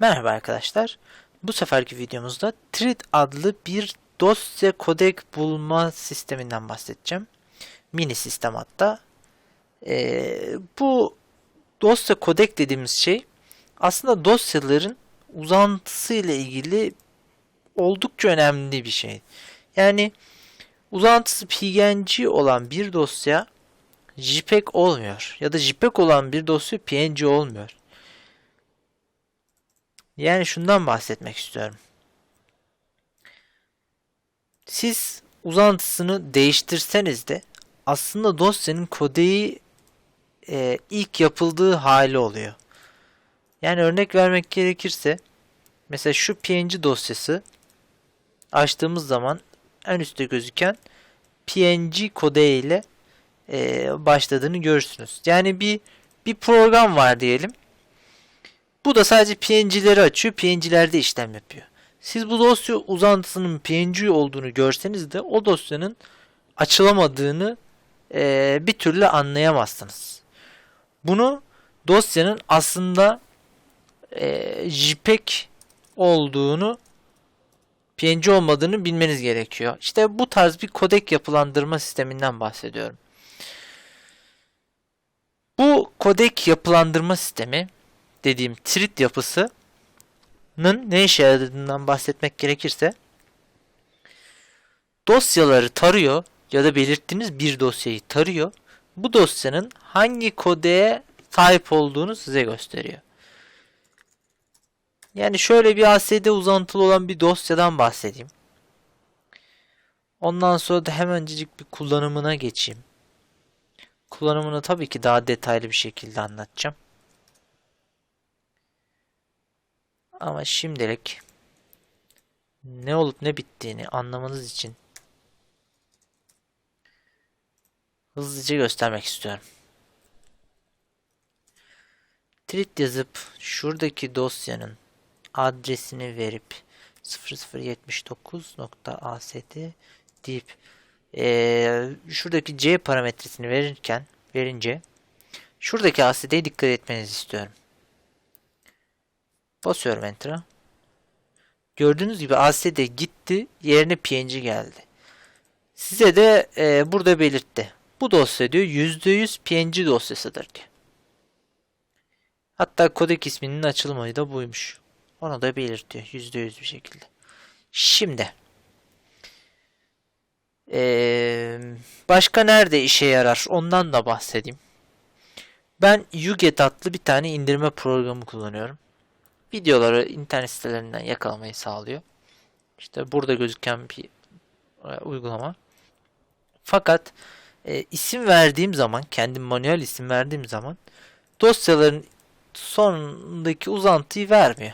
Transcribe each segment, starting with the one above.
Merhaba arkadaşlar. Bu seferki videomuzda Trid adlı bir dosya kodek bulma sisteminden bahsedeceğim. Mini sistem hatta. Ee, bu dosya kodek dediğimiz şey aslında dosyaların uzantısı ile ilgili oldukça önemli bir şey. Yani uzantısı PNG olan bir dosya JPEG olmuyor ya da JPEG olan bir dosya PNG olmuyor. Yani şundan bahsetmek istiyorum. Siz uzantısını değiştirseniz de aslında dosyanın kodeyi e, ilk yapıldığı hali oluyor. Yani örnek vermek gerekirse mesela şu PNG dosyası açtığımız zaman en üstte gözüken PNG kodeği ile e, başladığını görürsünüz. Yani bir bir program var diyelim. Bu da sadece PNG'leri açıyor. PNG'lerde işlem yapıyor. Siz bu dosya uzantısının PNG olduğunu görseniz de o dosyanın açılamadığını e, bir türlü anlayamazsınız. Bunu dosyanın aslında e, JPEG olduğunu PNG olmadığını bilmeniz gerekiyor. İşte bu tarz bir kodek yapılandırma sisteminden bahsediyorum. Bu kodek yapılandırma sistemi dediğim trit yapısının ne işe yaradığından bahsetmek gerekirse dosyaları tarıyor ya da belirttiğiniz bir dosyayı tarıyor. Bu dosyanın hangi kodeye sahip olduğunu size gösteriyor. Yani şöyle bir ASD uzantılı olan bir dosyadan bahsedeyim. Ondan sonra da hemencik bir kullanımına geçeyim. Kullanımını tabii ki daha detaylı bir şekilde anlatacağım. Ama şimdilik ne olup ne bittiğini anlamanız için hızlıca göstermek istiyorum. Trit yazıp şuradaki dosyanın adresini verip 0079.ast deyip e, şuradaki C parametresini verirken verince şuradaki ASD'ye dikkat etmenizi istiyorum. Basıyorum Enter'a. Gördüğünüz gibi ASD gitti. Yerine PNG geldi. Size de e, burada belirtti. Bu dosya diyor %100 PNG dosyasıdır diyor. Hatta kodek isminin açılmayı da buymuş. Onu da belirtiyor %100 bir şekilde. Şimdi ee, başka nerede işe yarar ondan da bahsedeyim. Ben UGET adlı bir tane indirme programı kullanıyorum videoları internet sitelerinden yakalamayı sağlıyor. İşte burada gözüken bir e, uygulama. Fakat e, isim verdiğim zaman, kendim manuel isim verdiğim zaman dosyaların sonundaki uzantıyı vermiyor.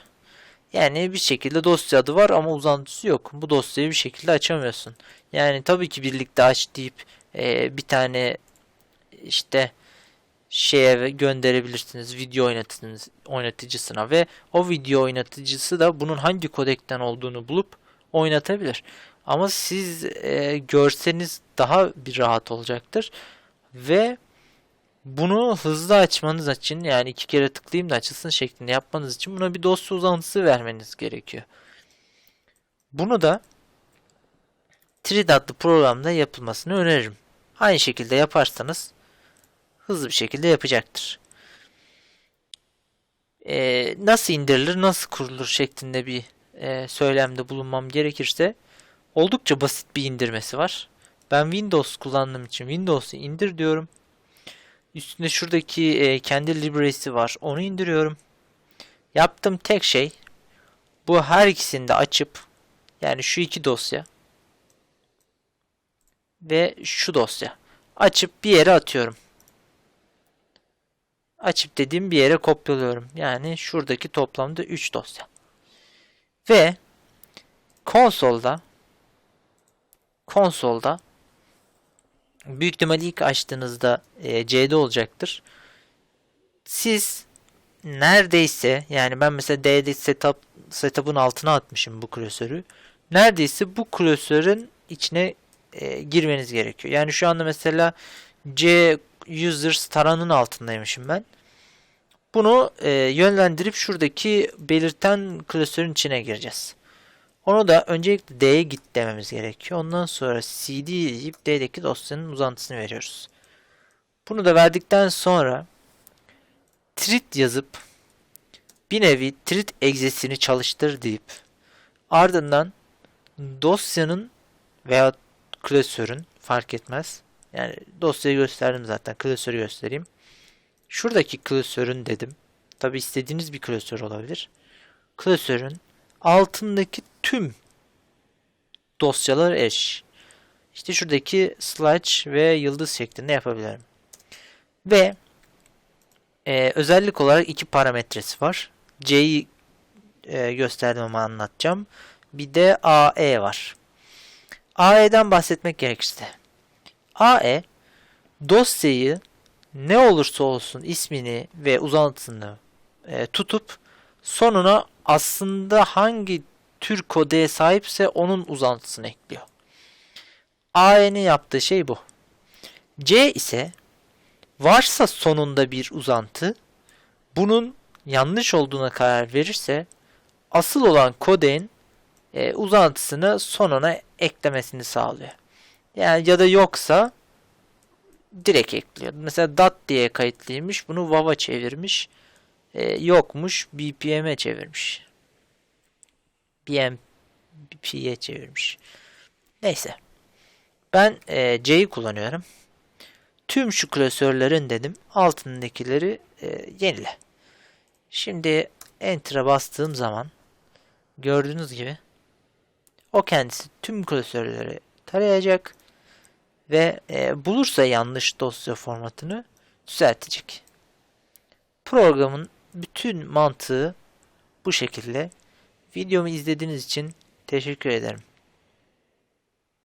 Yani bir şekilde dosya adı var ama uzantısı yok. Bu dosyayı bir şekilde açamıyorsun. Yani tabii ki birlikte aç deyip e, bir tane işte şeye gönderebilirsiniz video oynatıcınız, oynatıcısına ve o video oynatıcısı da bunun hangi kodekten olduğunu bulup oynatabilir. Ama siz e, görseniz daha bir rahat olacaktır ve bunu hızlı açmanız için yani iki kere tıklayayım da açılsın şeklinde yapmanız için buna bir dosya uzantısı vermeniz gerekiyor. Bunu da Trid adlı programda yapılmasını öneririm. Aynı şekilde yaparsanız hızlı bir şekilde yapacaktır. Ee, nasıl indirilir, nasıl kurulur şeklinde bir e, söylemde bulunmam gerekirse oldukça basit bir indirmesi var. Ben Windows kullandığım için Windows'u indir diyorum. Üstünde şuradaki e, kendi library'si var. Onu indiriyorum. Yaptığım tek şey bu her ikisini de açıp yani şu iki dosya ve şu dosya açıp bir yere atıyorum açıp dediğim bir yere kopyalıyorum. Yani şuradaki toplamda 3 dosya. Ve konsolda konsolda büyük ihtimalle ilk açtığınızda e, C'de olacaktır. Siz neredeyse yani ben mesela D'de setup setup'ın altına atmışım bu klasörü. Neredeyse bu klasörün içine e, girmeniz gerekiyor. Yani şu anda mesela C users taranın altındaymışım ben. Bunu e, yönlendirip şuradaki belirten klasörün içine gireceğiz. Onu da öncelikle D'ye git dememiz gerekiyor. Ondan sonra CD deyip D'deki dosyanın uzantısını veriyoruz. Bunu da verdikten sonra trit yazıp bir nevi trit egzesini çalıştır deyip ardından dosyanın veya klasörün fark etmez. Yani dosyayı gösterdim zaten. Klasörü göstereyim. Şuradaki klasörün dedim. Tabi istediğiniz bir klasör olabilir. Klasörün altındaki tüm dosyalar eş. İşte şuradaki slash ve yıldız şeklinde yapabilirim. Ve e, özellik olarak iki parametresi var. C'yi e, gösterdim ama anlatacağım. Bir de AE var. AE'den bahsetmek gerekirse. AE dosyayı ne olursa olsun ismini ve uzantısını e, tutup sonuna aslında hangi tür kodeye sahipse onun uzantısını ekliyor. AE'nin yaptığı şey bu. C ise varsa sonunda bir uzantı bunun yanlış olduğuna karar verirse asıl olan kodeğin e, uzantısını sonuna eklemesini sağlıyor. Yani ya da yoksa direkt ekliyor. Mesela DAT diye kayıtlıymış. Bunu WAV'a çevirmiş. E, yokmuş. BPM'e çevirmiş. BMP'ye çevirmiş. Neyse. Ben e, C'yi kullanıyorum. Tüm şu klasörlerin dedim altındakileri e, yenile. Şimdi Enter'a bastığım zaman gördüğünüz gibi o kendisi tüm klasörleri tarayacak ve e, bulursa yanlış dosya formatını düzeltecek. Programın bütün mantığı bu şekilde. Videomu izlediğiniz için teşekkür ederim.